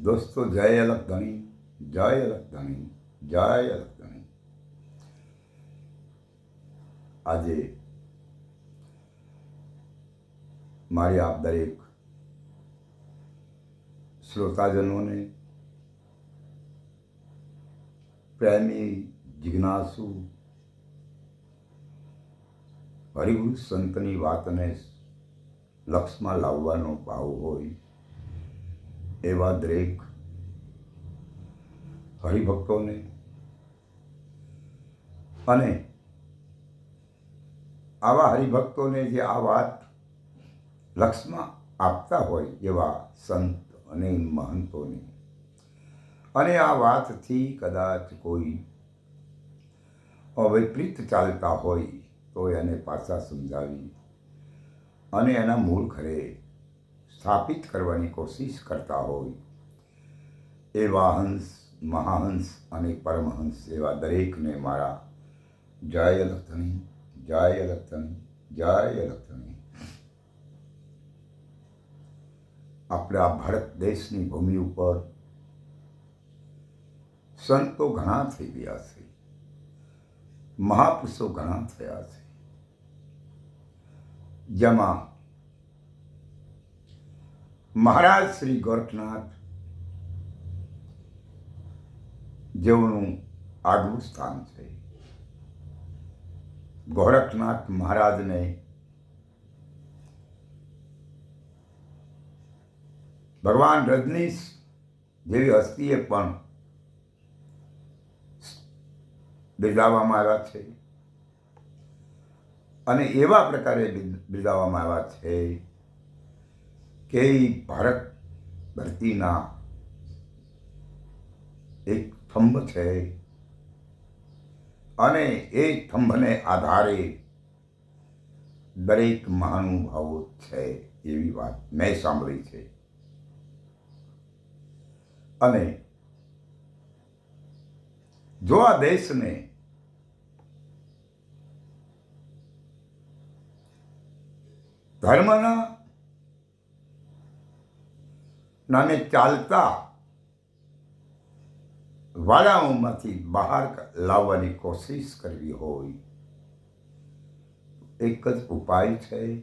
દોસ્તો, જય અલગ ધણી, જય અલગ ધણી, જય અલગ ધણી. આજે મારી આપ દરેક શ્રોતાજનોને પ્રેમી, જિજ્ઞાસુ, હરિગુરુ સંતની વાતને લક્ષમાં લાવવાનો ભાવ હોય એવા દરેક હરિભક્તોને અને આવા હરિભક્તોને જે આ વાત લક્ષમાં આપતા હોય એવા સંત અને મહંતોને. અને આ વાતથી કદાચ કોઈ અવિપરીત ચાલતા હોય તો એને પાછા સમજાવી અને એના મૂળ ઘરે સ્થાપિત કરવાની કોશિશ કરતા હોય. એવા હંસ મહાહંસ અને પરમહંસ એવા દરેકને મારા જય લખણી જય લખણી જય લખણી આપણા ભારત દેશની ભૂમિ ઉપર સંતો ઘણા થઈ ગયા છે. મહાપુરુષો ઘણા થયા છે. જેમાં મહારાજ શ્રી ગોરખનાથ જેઓનું આગવું સ્થાન છે. ગોરખનાથ મહારાજને ભગવાન રજનીશ જેવી હસ્તીએ પણ બિરદાવવામાં આવ્યા છે. અને એવા પ્રકારે બિરદાવવામાં આવ્યા છે. કે ભારત ધરતીના એક થંભ છે? અને એ થંભને આધારે દરેક મહાનુભાવો છે એવી વાત મેં સાંભળી છે. અને જો આ દેશને ધર્મના નામે ચાલતા વાડાઓમાંથી બહાર લાવવાની કોશિશ કરવી હોય, એક જ ઉપાય છે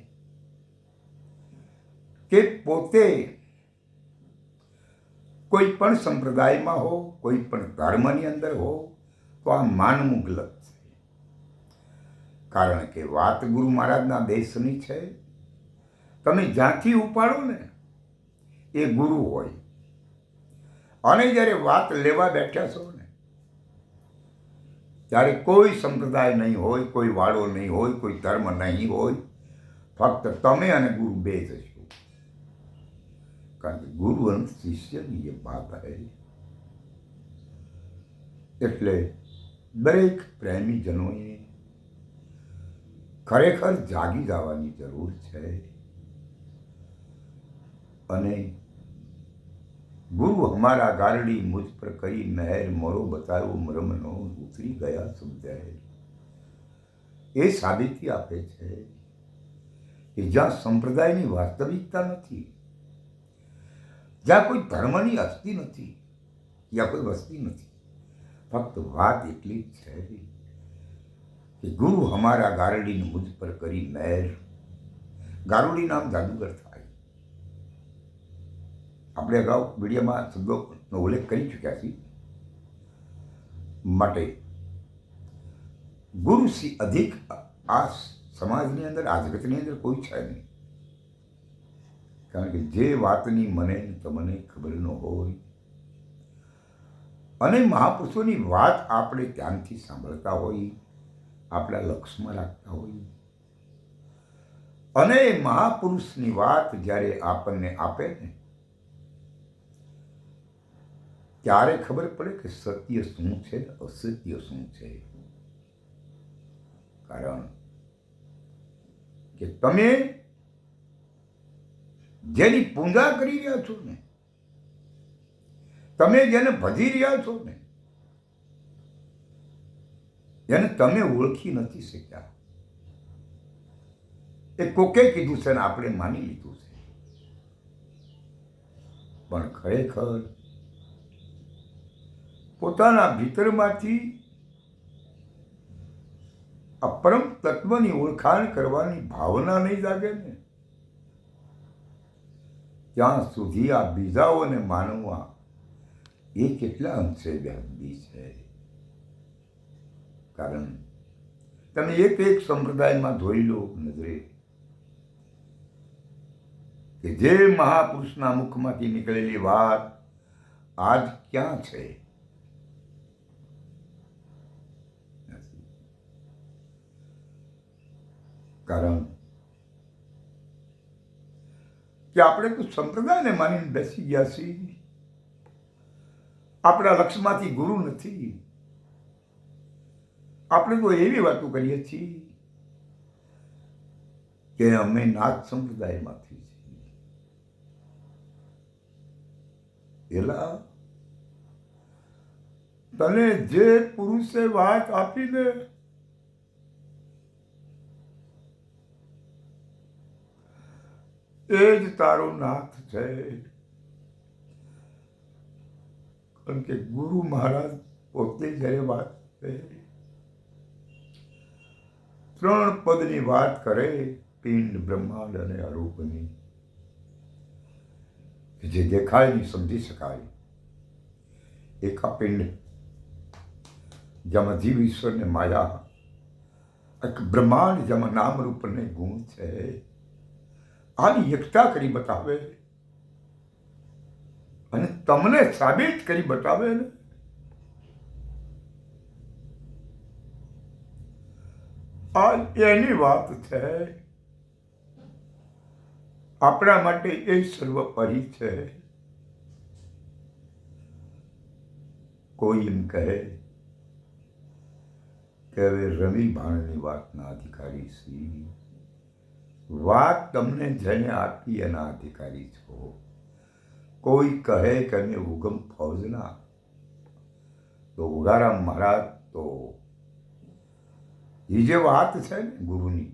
કે પોતે કોઈ પણ સંપ્રદાયમાં હો, કોઈ પણ ધર્મની અંદર હો, તો આ માનવું ગલત છે. કારણ કે વાત ગુરુ મહારાજના દેશની છે. તમે જ્યાંથી ઉપાડો ને એ ગુરુ હોય. અને જ્યારે વાત લેવા બેઠા છો ને, ત્યારે કોઈ સંપ્રદાય નહીં હોય, કોઈ વાળો નહીં હોય, કોઈ ધર્મ નહીં હોય. ફક્ત તમે અને ગુરુ બે જ છો. કારણ કે ગુરુ અને શિષ્યની જે વાત હે. એટલે દરેક પ્રેમીજનોએ ખરેખર જાગી જવાની જરૂર છે. અને ગુરુ હમારા ગારડી મુજ પર કરી મહેર મોરો બતાવ્યો મરમનો ઉતરી ગયા સમજાય એ સાબિતી આપે છે કે જ્યાં સંપ્રદાયની વાસ્તવિકતા નથી, જ્યાં કોઈ ધર્મની અસ્તિ નથી યા કોઈ વસ્તી નથી, ફક્ત વાત એટલી જ છે કે ગુરુ હમારા ગારડીને મુજ પર કરી મહેર. ગારુડી નામ જાદુગર થાય આપણે અગાઉ મીડિયામાં શબ્દોનો ઉલ્લેખ કરી ચૂક્યા છીએ. માટે ગુરુ શ્રી અધિક આ સમાજની અંદર, આ જગતની અંદર કોઈ છે નહીં. કારણ કે જે વાતની મને તમને ખબર ન હોય અને મહાપુરુષોની વાત આપણે ધ્યાનથી સાંભળતા હોઈએ આપણા લક્ષમાં રાખતા હોઈએ અને મહાપુરુષની વાત જ્યારે આપણને આપે ને ત્યારે ખબર પડે કે સત્ય શું છે ને અસત્ય શું છે? કારણ કે તમે જેની પૂજા કરી રહ્યા છો ને, તમે જેને ભજી રહ્યા છો ને, એને તમે ઓળખી નથી શક્યા. એ કોકે કીધું છે ને, આપણે માની લીધું છે. પણ ખરેખર પોતાના ભીતરમાંથી આ પરમ તત્વની ઓળખાણ કરવાની ભાવના નહીં જાગે ને? ત્યાં સુધી આ બીજાઓને માનવા એ કેટલા અંશે વ્યાજબી છે? કારણ તમે એક એક સંપ્રદાયમાં જોઈ લો નજરે કે જે મહાપુરુષના મુખમાંથી નીકળેલી વાત આજ ક્યાં છે? કારણ? કે આપણે તો સંપ્રદાયને માનીને બેસી ગયા છીએ? આપણા લક્ષ્યમાંથી ગુરુ નથી. આપણે તો એવી વાતો કરીએ છીએ કે અમે નાથ સંપ્રદાયમાંથી છીએ. એલા, તને જે પુરુષે વાત આપીને એ જ તારો નાથ છે. કારણ કે ગુરુ મહારાજ પોતે જ્યારે વાત કરે, ત્રણ પદની વાત કરે, પિંડ, બ્રહ્માંડ અને અરૂપની જે દેખાય નહીં સમજી શકાય. એક પિંડ, જેમાં જીવ ઈશ્વરને માયા, એક બ્રહ્માંડ જેમાં નામ રૂપને ગુણ છે. આની એકતા કરી બતાવે અને તમને સાબિત કરી બતાવે ને આ એની વાત છે. આપણા માટે એ સર્વોપરી છે. કોઈ એમ કહે કે હવે રવિ ભાણની વાતના અધિકારી સી વાત તમને જેને આપી એના અધિકારી છો કોઈ કહે કે અમે ઉગમ ફૌજના. તો ઉગારામ મહારાજ તો એ જે વાત છે ને ગુરુની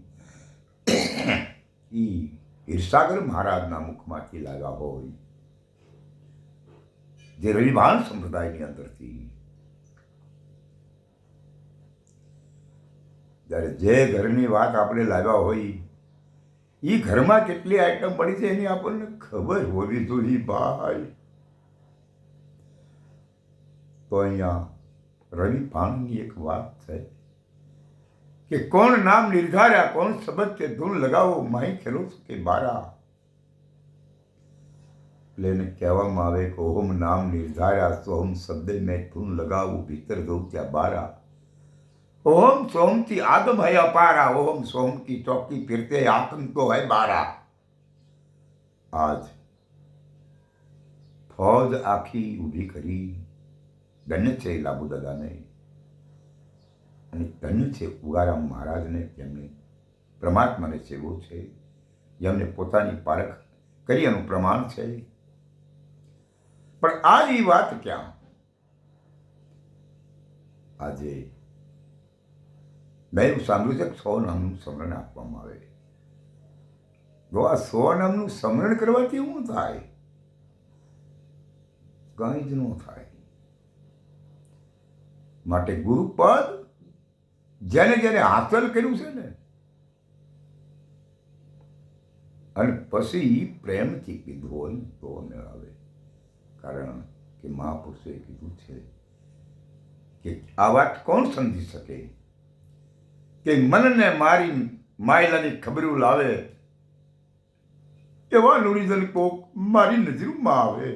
એ ઈર્ષાગર મહારાજના મુખમાંથી લાગ્યા હોય. જે રવિભાન સંપ્રદાયની અંદરથી. જ્યારે જે ઘરની વાત આપણે લાવ્યા હોય એ ઘરમાં કેટલી આઈટમ પડી છે એની આપણને ખબર હોવી જોઈએ ભાઈ. તો અહીંયા રવિ પાનની એક વાત છે કે કોણ નામ નિર્ધાર્યા, કોણ શબ્દ કે ધૂન લગાવો, માહી ખેલો કે બારા? એટલે એને કહેવામાં આવે કે ઓમ નામ નિર્ધાર્યા, સોહમ શબ્દે મેં ધૂન લગાવું, ભીતર દઉં ત્યાં બારા. ઓમ સોમથી આગમ હૈ અપારા, ઓમ સોમકી ચોકી ફિરતે આતમ તો હય બારા. આજ ફોજ આખી ઊભી કરી, ધન્ય છે લાબુદાદાને. અને ધન્ય છે ઉગારામ મહારાજને, જેમને પરમાત્માને સેવો છે, જેમને પોતાની પારખ કરી એનું પ્રમાણ છે. પણ આ એ વાત ક્યાં? આજે મેં એવું સાંભળ્યું છે કે સો નામનું સ્મરણ આપવામાં આવે તો આ સો નામનું સ્મરણ કરવાથી શું થાય? કંઈ જ ન થાય. માટે ગુરુપદ જેને જેને હાંસલ કર્યું છે ને, અને પછી પ્રેમથી કીધું હોય તો મેળવે કારણ કે મહાપુરુષે કીધું છે કે આ વાત કોણ સમજી શકે? કે મનને મારી માયલાની ખબરું લાવે, એવા નુરીજન કોક મારી નજરમાં આવે.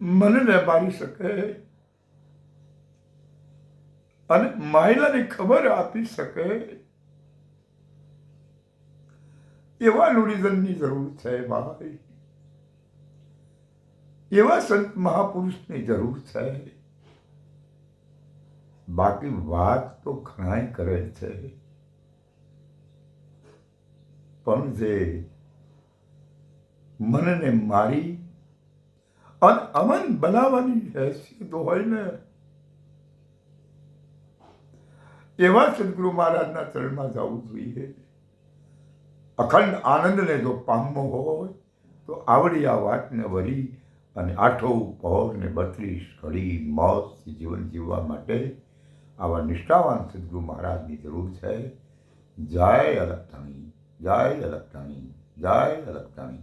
મનને મારી શકે અને માયલાની ખબર આપી શકે, એવા નુરીજનની જરૂર છે ભાઈ એવા સંત મહાપુરુષની જરૂર છે બાકી વાત તો ઘણાય કરે છે. પણ જે મનને મારી અને અમન બનાવવાની હેસિયત હોય ને, એવા સદગુરુ મહારાજના ચરણમાં જવું જોઈએ. અખંડ આનંદને જો પામવો હોય, તો આવડી આ વાતને વરી અને આઠો પહોર ને બત્રીસ ઘડી મોતથી જીવન જીવવા માટે આવા નિષ્ઠાવાન સદગુરુ મહારાજની જરૂર છે. જય અલગતાણી જય અલગતાણી જય અલગતાણી